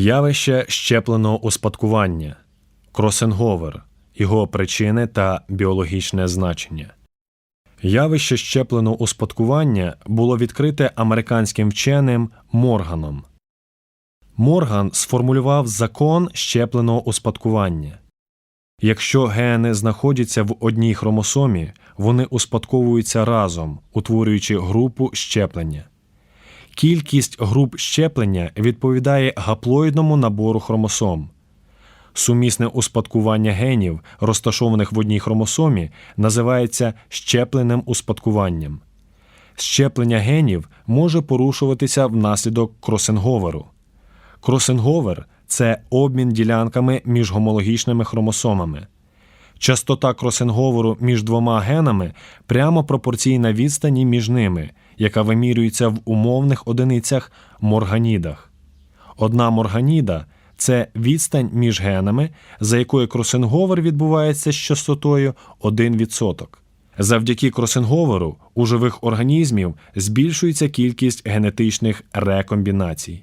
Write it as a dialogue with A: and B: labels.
A: Явище щепленого успадкування, кросинговер, його причини та біологічне значення. Явище щепленого успадкування було відкрите американським вченим Морганом. Морган сформулював закон щепленого успадкування. Якщо гени знаходяться в одній хромосомі, вони успадковуються разом, утворюючи групу щеплення. Кількість груп щеплення відповідає гаплоїдному набору хромосом. Сумісне успадкування генів, розташованих в одній хромосомі, називається щепленим успадкуванням. Щеплення генів може порушуватися внаслідок кросинговеру. Кросинговер це обмін ділянками між гомологічними хромосомами. Частота кросинговору між двома генами прямо пропорційна відстані між ними, яка вимірюється в умовних одиницях морганідах. Одна морганіда це відстань між генами, за якою кросинговер відбувається з частотою 1%. Завдяки кросинговору у живих організмів збільшується кількість генетичних рекомбінацій.